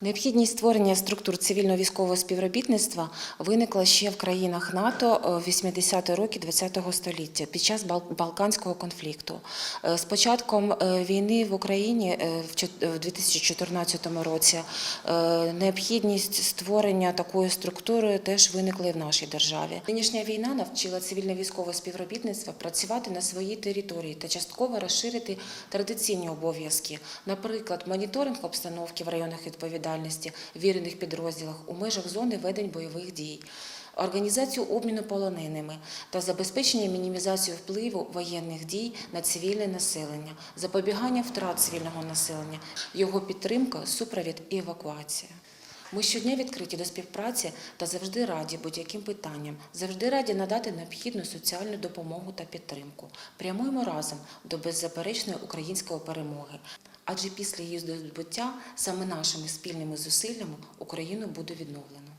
Необхідність створення структур цивільно-військового співробітництва виникла ще в країнах НАТО е, в 80-ті роки ХХ століття під час Балканського конфлікту. Е, З початком е, війни в Україні в 2014 році необхідність створення такої структури теж виникла і в нашій державі. Нинішня війна навчила цивільно-військове співробітництво працювати на своїй території та частково розширити традиційні обов'язки, наприклад, моніторинг обстановки в районах відповідальності, вірених підрозділах у межах зони ведень бойових дій. Організацію обміну полоненими та забезпечення мінімізації впливу воєнних дій на цивільне населення, запобігання втрат цивільного населення, його підтримка, супровід і евакуація. Ми щодня відкриті до співпраці та завжди раді будь-яким питанням, завжди раді надати необхідну соціальну допомогу та підтримку. Прямуємо разом до беззаперечної української перемоги. Адже після її здобуття саме нашими спільними зусиллями Україну буде відновлено.